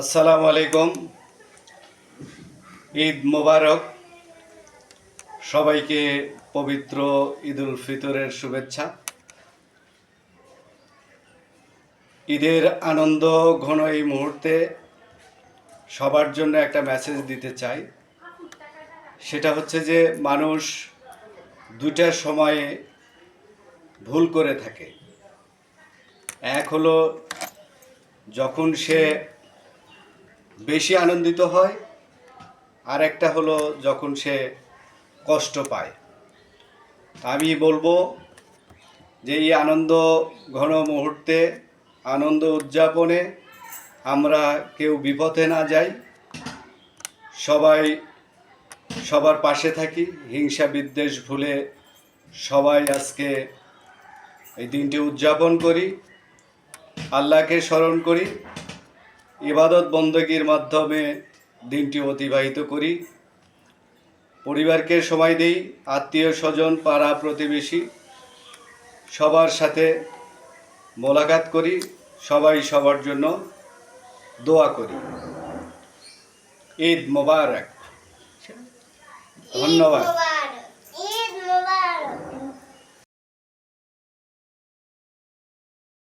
আসসালামু আলাইকুম। ঈদ মোবারক। সবাইকে পবিত্র ঈদুল ফিতরের শুভেচ্ছা। ঈদের আনন্দ ঘন এই মুহূর্তে সবার জন্য একটা মেসেজ দিতে চাই। সেটা হচ্ছে যে, মানুষ দুটার সময়ে ভুল করে থাকে। এক হলো, যখন সে বেশি আনন্দিত হয়। আর একটা হলো যখন সে কষ্ট পায়। আমি বলব যে এই আনন্দ ঘন মুহূর্তে, আনন্দ উদযাপনে আমরা কেউ বিপথে না যাই। সবাই সবার পাশে থাকি। হিংসা বিদ্বেষ ভুলে সবাই আজকে এই দিনটি উদযাপন করি। আল্লাহকে স্মরণ করি। ইবাদত বন্দগীর মাধ্যমে দিনটি অতিবাহিত করি। পরিবারকে সময় দিই, আত্মীয় স্বজন, পাড়া প্রতিবেশী সবার সাথে মোলাকাত করি, সবাই সবার জন্য দোয়া করি। ঈদ মোবারক। ধন্যবাদ।